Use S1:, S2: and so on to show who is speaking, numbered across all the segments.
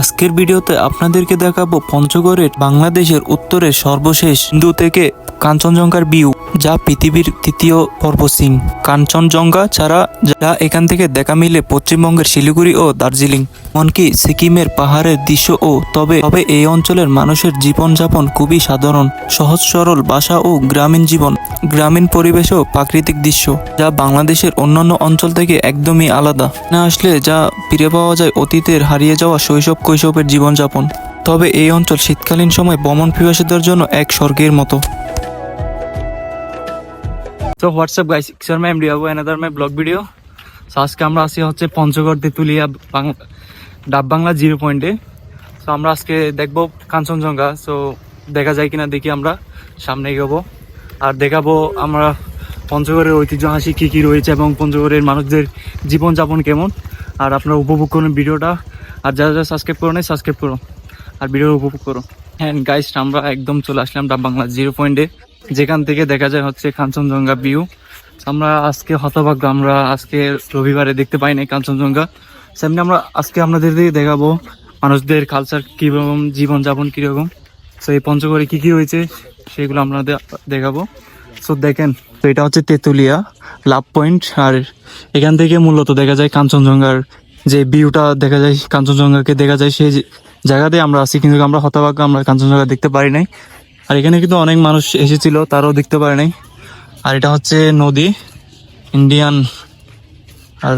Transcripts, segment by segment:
S1: আজকের ভিডিওতে আপনাদেরকে দেখাবো পঞ্চগড়ের বাংলাদেশের উত্তরের সর্বশেষ হিন্দু থেকে কাঞ্চনজঙ্ঘার ভিউ, যা পৃথিবীর তৃতীয় পর্বতশৃঙ্গ কাঞ্চনজঙ্ঘা ছাড়া যা এখান থেকে দেখা মিলে পশ্চিমবঙ্গের শিলিগুড়ি ও দার্জিলিং। এমনকি সিকিমের পাহাড়ের দৃশ্য ও তবে তবে এই অঞ্চলের মানুষের জীবনযাপন খুবই সাধারণ, সহজ সরল বাসা ও গ্রামীণ জীবন, গ্রামীণ পরিবেশ ও প্রাকৃতিক দৃশ্য, যা বাংলাদেশের অন্যান্য অঞ্চল থেকে একদমই আলাদা। না আসলে যা ফিরে পাওয়া যায় অতীতের হারিয়ে যাওয়া শৈশব কৈশোরের জীবনযাপন। তবে এই অঞ্চল শীতকালীন সময় ভ্রমণ পিপাসীদের জন্য এক স্বর্গের মতো। তো what's up guys ইকসার my MD Abu another my vlog video so আজকে আমরা আসি হচ্ছে পঞ্চগড়, তেঁতুলিয়া ডাব বাংলা জিরো পয়েন্টে সো আমরা আজকে দেখব কাঞ্চনজঙ্ঘা। সো দেখা যায় কিনা দেখি আমরা। সামনে এগোবো। আর দেখাবো আমরা পঞ্চগড়ের ঐতিহ্য হাসি কী কী রয়েছে এবং পঞ্চগড়ের মানুষদের জীবনযাপন কেমন। আর আপনারা উপভোগ করুন ভিডিওটা। আর যারা যারা সাবস্ক্রাইব করো নাই সাবস্ক্রাইব করো আর ভিডিও উপভোগ করো। হ্যাঁ গাইস আমরা একদম চলে আসলাম ডাব বাংলা জিরো পয়েন্টে যেখান থেকে দেখা যায় হচ্ছে কাঞ্চনজঙ্ঘা ভিউ আমরা আজকে হতভাগ্য, আমরা আজকে রবিবারে দেখতে পাই নাই কাঞ্চনজঙ্ঘা। সেমনি আমরা আজকে আপনাদের দিয়ে দেখাবো মানুষদের কালচার কীরকম, জীবনযাপন কীরকম। সো এই পঞ্চগড়ে কী কী রয়েছে সেগুলো আপনাদের দেখাবো। সো দেখেন, তো এটা হচ্ছে তেঁতুলিয়া লাভ পয়েন্ট আর এখান থেকে মূলত দেখা যায় কাঞ্চনজঙ্ঘার যে ভিউটা দেখা যায়, কাঞ্চনজঙ্ঘাকে দেখা যায়, সেই জায়গাতে আমরা আছি। কিন্তু আমরা হতভাগ্য আমরা কাঞ্চনজঙ্ঘা দেখতে পারি নাই। আর এখানে কিন্তু অনেক মানুষ এসেছিল, তারাও দেখতে পারে নাই। আর এটা হচ্ছে নদী, ইন্ডিয়ান। আর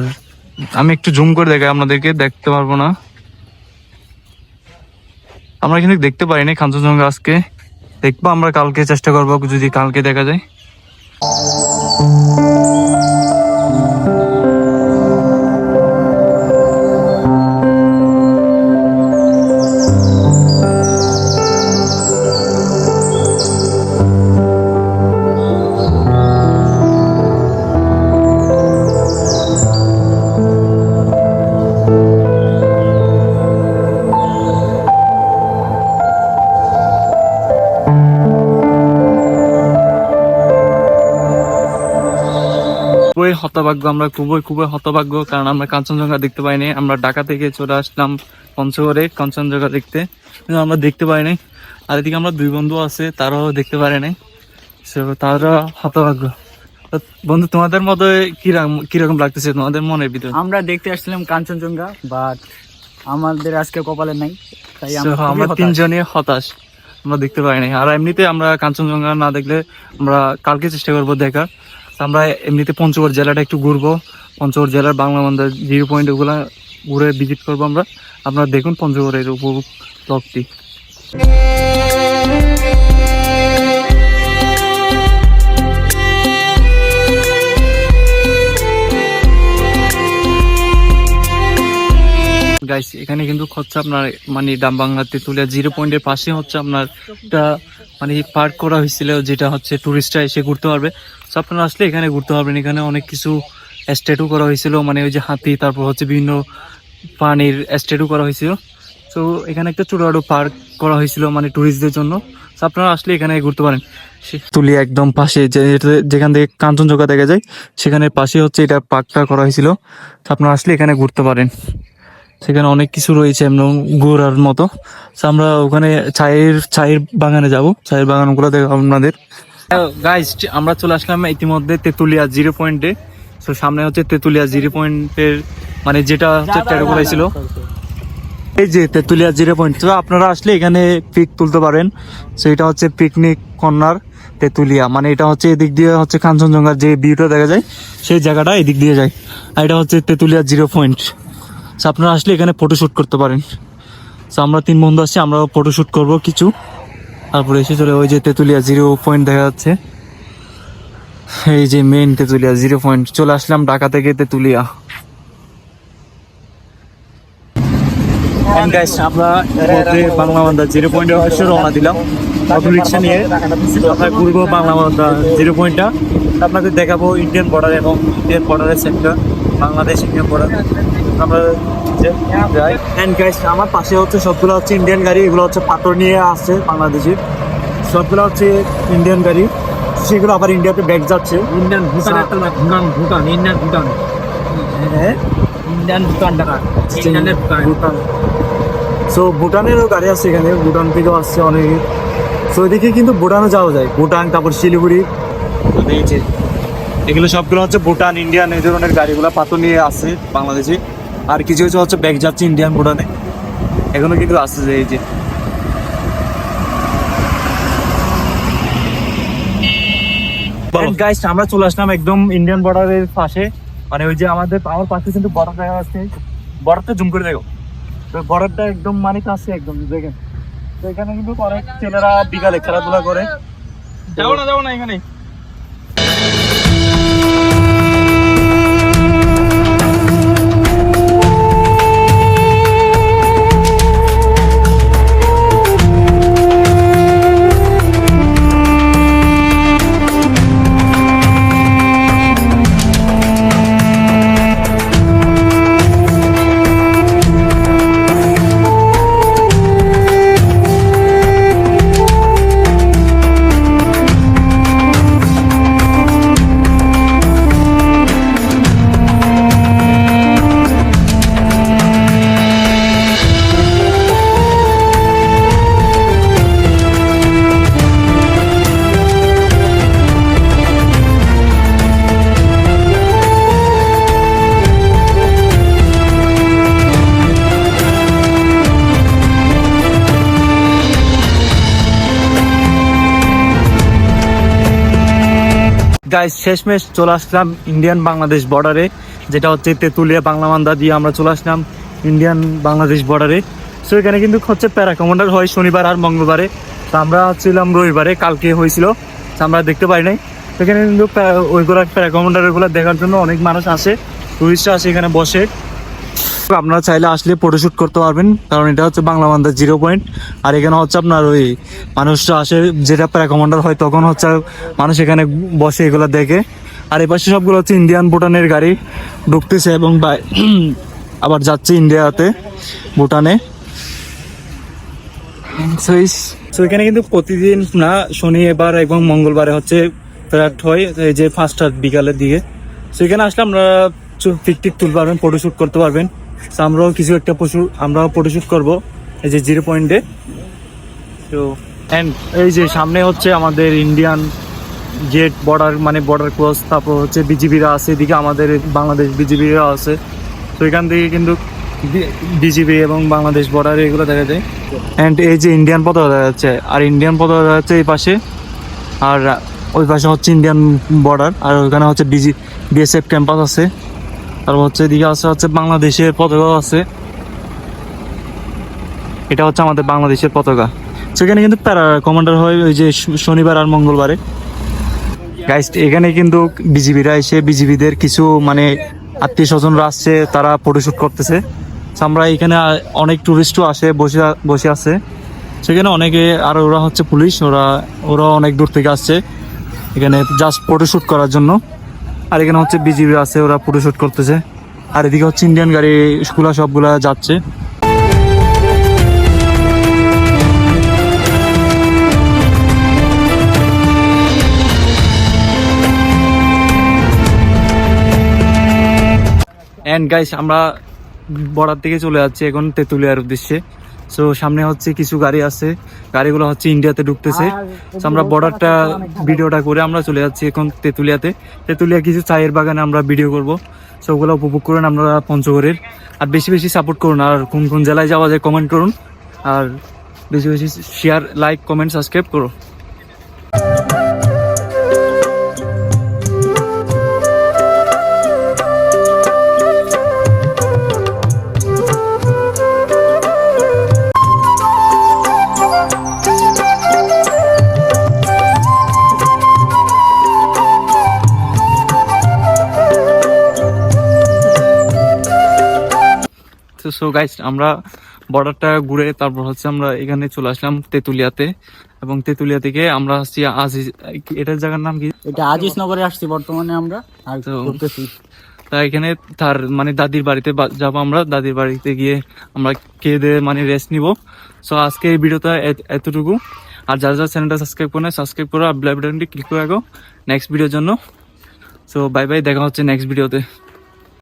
S1: আমি একটু জুম করে দেখাই আপনাদেরকে, দেখতে পারব না। আমরা কিন্তু দেখতে পারি নাই কাঞ্চনজঙ্ঘা আজকে। দেখব আমরা কালকে, চেষ্টা করব যদি কালকে দেখা যায়। খুবই হতভাগ্য আমরা খুবই খুবই হতভাগ্য কারণ আমরা কাঞ্চনজঙ্ঘা দেখতে পাইনি। আমরা ঢাকা থেকে চলে আসলাম পঞ্চগড়ে কাঞ্চনজঙ্ঘা দেখতে। কিন্তু আমরা দেখতে পাই নাই আর এদিকে আমরা দুই বন্ধু আছে তারাও দেখতে পারে নাই So, তারা হতভাগ্য। বন্ধু তোমাদের মতো কীরকম কীরকম লাগতেছে তোমাদের মনের ভিতরে?
S2: আমরা দেখতে আসছিলাম কাঞ্চনজঙ্ঘা বাট আমাদের আজকে কপালে নাই তাই আমরা।
S1: তিনজনই হতাশ। আমরা দেখতে পাই নাই আর এমনিতে আমরা কাঞ্চনজঙ্ঘা না দেখলে আমরা কালকে চেষ্টা করব দেখার। আমরা এমনিতে পঞ্চগড় জেলাটা একটু ঘুরবো। পঞ্চগড় জেলার বাংলা মন্দির জিরো পয়েন্ট ওগুলা ঘুরে ভিজিট করব আমরা। আপনারা দেখুন পঞ্চগড়ের উপভোগ গাইস এখানে কিন্তু হচ্ছে আপনার মানে ডাম বাংলা তেঁতুলিয়া জিরো পয়েন্টের পাশে হচ্ছে আপনার একটা মানে পার্ক করা হয়েছিল যেটা হচ্ছে টুরিস্টরা এসে ঘুরতে পারবে। তো আপনারা আসলে এখানে ঘুরতে পারবেন। এখানে অনেক কিছু স্ট্যাটু করা হয়েছিল মানে ওই যে হাতি, তারপর হচ্ছে বিভিন্ন প্রাণীর স্ট্যাটু করা হয়েছিল। তো এখানে একটা ছোটখাটো পার্ক করা হয়েছিল মানে টুরিস্টদের জন্য। তো আপনারা আসলে এখানে ঘুরতে পারেন। তুলি একদম পাশে যে যেখান থেকে কাঞ্চনজঙ্ঘা দেখা যায় সেখানে পাশে হচ্ছে এটা পার্কটা করা হয়েছিল। আপনারা আসলে এখানে ঘুরতে পারেন। সেখানে অনেক কিছু রয়েছে এমন ঘোরার মতো। আমরা ওখানে চায়ের চায়ের বাগানে যাব। চায়ের বাগানগুলো দেখো আপনাদের। গাইজ আমরা চলে আসলাম ইতিমধ্যে তেঁতুলিয়া জিরো পয়েন্টে। তো সামনে হচ্ছে তেঁতুলিয়া জিরো পয়েন্টের মানে যেটা হচ্ছে করাইছিল এই যে তেঁতুলিয়া জিরো পয়েন্ট, তো আপনারা আসলে এখানে পিক তুলতে পারেন। তো এটা হচ্ছে পিকনিক কর্নার তেঁতুলিয়া। মানে এটা হচ্ছে এদিক দিয়ে হচ্ছে কাঞ্চনজঙ্ঘার যে ভিউটা দেখা যায়, সেই জায়গাটা এদিক দিয়ে যায়। আর এটা হচ্ছে তেঁতুলিয়া জিরো পয়েন্ট। তো আপনারা আসলে এখানে ফটোশ্যুট করতে পারেন। তো আমরা তিন বন্ধু আসছি আমরাও ফটোশ্যুট করব কিছু। তারপরে এসে চলে ওই যে তেঁতুলিয়া জিরো পয়েন্ট দেখা যাচ্ছে। এই যে মেন তেঁতুলিয়া জিরো পয়েন্ট চলে আসলাম ঢাকা থেকে তেঁতুলিয়া। আমরা বাংলা বান্দা জিরো পয়েন্টের রওনা দিলাম। অটো রিক্সা নিয়ে আমরা ঘুরবো বাংলা বান্দা জিরো পয়েন্টটা আপনাদের দেখাবো ইন্ডিয়ান বর্ডার এবং ইন্ডিয়ান বর্ডারের সেক্টর বাংলাদেশ ইন্ডিয়ান বর্ডার আমরা যাই। অ্যান্ড গাইস আমার পাশে হচ্ছে সবগুলো হচ্ছে ইন্ডিয়ান গাড়ি এগুলো হচ্ছে পাথর নিয়ে আসছে বাংলাদেশের সবগুলো হচ্ছে ইন্ডিয়ান গাড়ি সেগুলো আবার ইন্ডিয়াতে ব্যাগ যাচ্ছে।
S2: ইন্ডিয়ান ভুটান একটা ভুটান ভুটান ইন্ডিয়ান ভুটান
S1: হ্যাঁ?
S2: ইন্ডিয়ান ভুটান টাকা। ইন্ডিয়ানের ভুটান
S1: ভুটান সো ভুটানেরও গাড়ি আছে এখানে ভুটান থেকেও আসছে অনেকে। সো এদিকে কিন্তু ভুটানে যাওয়া যায়। ভুটান তারপর শিলিগুড়ি এই যে এগুলো সবগুলো হচ্ছে ভুটান ইন্ডিয়ান এই ধরনের গাড়িগুলো পাথর নিয়ে আসছে বাংলাদেশে। আর কিছু কিছু হচ্ছে ব্যাগ যাচ্ছে ইন্ডিয়ান ভুটানে। এখনও কিন্তু আসছে যে এই যে। গাইস আমরা চলে আসলাম একদম ইন্ডিয়ান বর্ডারের পাশে। মানে ওই যে আমাদের আমার পাশে কিন্তু বর্ডার দেখা যাচ্ছে বর্ডারটা জুম করে দেখো। তো বর্ডারটা একদম মানে কাছে একদম দেখেন। তো এখানে কিন্তু অনেক ছেলেরা বিকালে খেলাধুলা করে।
S2: যাব না যাব না এখানে।
S1: গাইস শেষমেশ চলে আসলাম ইন্ডিয়ান বাংলাদেশ বর্ডারে যেটা হচ্ছে তেঁতুলিয়া, বাংলা মান্দা দিয়ে আমরা চলে আসলাম ইন্ডিয়ান বাংলাদেশ বর্ডারে সো এখানে কিন্তু হচ্ছে প্যারা কমান্ডার হয় শনিবার আর মঙ্গলবারে। তো আমরা ছিলাম রবিবারে, কালকে হয়েছিল। আমরা দেখতে পাই নাই। এখানে কিন্তু ওইগুলা প্যারা কমান্ডার ওইগুলো দেখার জন্য অনেক মানুষ আসে। টুরিস্টরা আসে এখানে বসে। আপনারা চাইলে আসলে ফটোশুট করতে পারবেন। কারণ এটা হচ্ছে বাংলা বান্ধার জিরো পয়েন্ট আর এখানে হচ্ছে আপনার ওই মানুষরা আসে, যেটা প্যারাকমান্ডার হয়, তখন হচ্ছে মানুষ এখানে বসে এগুলো দেখে। আর এই পাশে সবগুলো হচ্ছে ইন্ডিয়ান ভুটানের গাড়ি ঢুকতেছে এবং আবার যাচ্ছে ইন্ডিয়াতে ভুটানে। এখানে কিন্তু প্রতিদিন না শনি এবার এবং মঙ্গলবারে হচ্ছে প্যারাট হয়, এই যে ফার্স্ট বিকালের দিকে। সো এখানে আসলে আমরা পিকটিক তুলতে পারবেন ফটোশ্যুট করতে পারবেন। So, আমরাও কিছু একটা পশু আমরাও ফটোশ্যুট করব, এই যে জিরো পয়েন্টে তো অ্যান্ড এই যে সামনে হচ্ছে আমাদের ইন্ডিয়ান গেট বর্ডার মানে বর্ডার ক্রস তারপর হচ্ছে বিজিবিরা আছে, এদিকে আমাদের বাংলাদেশ বিজিবিরা আছে। তো এখান থেকে কিন্তু বিজিবি এবং বাংলাদেশ বর্ডার এগুলো দেখা যায়। অ্যান্ড এই যে ইন্ডিয়ান পতাকা দেখা যাচ্ছে আর ইন্ডিয়ান পতাকা দেখা যাচ্ছে এই পাশে, আর ওই পাশে হচ্ছে ইন্ডিয়ান বর্ডার আর ওইখানে হচ্ছে বিজি বিএসএফ ক্যাম্পাস আছে। তারপর হচ্ছে এদিকে আছে হচ্ছে বাংলাদেশের পতাকাও আছে। এটা হচ্ছে আমাদের বাংলাদেশের পতাকা। সেখানে কিন্তু প্যারা কমান্ডার হয় ওই যে শনিবার আর মঙ্গলবারে। গাইস এখানে কিন্তু বিজিবিরা এসে বিজিবিদের কিছু মানে আত্মীয় স্বজনরা আসছে, তারা ফটোশুট করতেছে। আমরা এখানে অনেক টুরিস্টও আসে, বসে বসে আছে। সেখানে অনেকে, আর ওরা হচ্ছে পুলিশ, ওরা ওরা অনেক দূর থেকে আসছে। এখানে জাস্ট ফটোশ্যুট করার জন্য। আর এখানে হচ্ছে বিজিবি আছে, ওরা ফটোশুট করতেছে। আর এদিকে হচ্ছে ইন্ডিয়ান গাড়ি স্কুলা সবগুলা যাচ্ছে। অ্যান্ড গাইস আমরা বর্ডার থেকে চলে যাচ্ছি এখন তেঁতুলিয়ার উদ্দেশ্যে। সো সামনে হচ্ছে কিছু গাড়ি আছে। গাড়িগুলো হচ্ছে ইন্ডিয়াতে ঢুকতেছে। আমরা বর্ডারটা ভিডিওটা করে আমরা চলে যাচ্ছি এখন তেঁতুলিয়াতে। তেঁতুলিয়া কিছু চায়ের বাগানে আমরা ভিডিও করব। সো ওগুলো উপভোগ করুন আমরা পঞ্চগড়ের। আর বেশি বেশি সাপোর্ট করুন আর কোন কোন জেলায় যাওয়া যায় কমেন্ট করুন। আর বেশি বেশি শেয়ার লাইক কমেন্ট সাবস্ক্রাইব করো। সো গাইস আমরা বর্ডারটা ঘুরে তারপর হচ্ছে আমরা এখানে চলে আসলাম তেঁতুলিয়াতে। এবং তেঁতুলিয়া থেকে আমরা আসছি আজিজ এটার জায়গার নাম কি?
S2: এটা আজিজ নগরে আসছি বর্তমানে আমরা আর করতেছি
S1: তা এখানে তার মানে দাদির বাড়িতে যাব আমরা দাদির বাড়িতে গিয়ে আমরা খেয়ে মানে রেস্ট নিব। সো আজকে এই ভিডিওটা এতটুকু। আর যারা যারা চ্যানেলটা সাবস্ক্রাইব করে সাবস্ক্রাইব করো আর বেল বাটনটি ক্লিক করে রাখো। নেক্সট ভিডিওর জন্য। সো বাই বাই দেখা হচ্ছে নেক্সট ভিডিওতে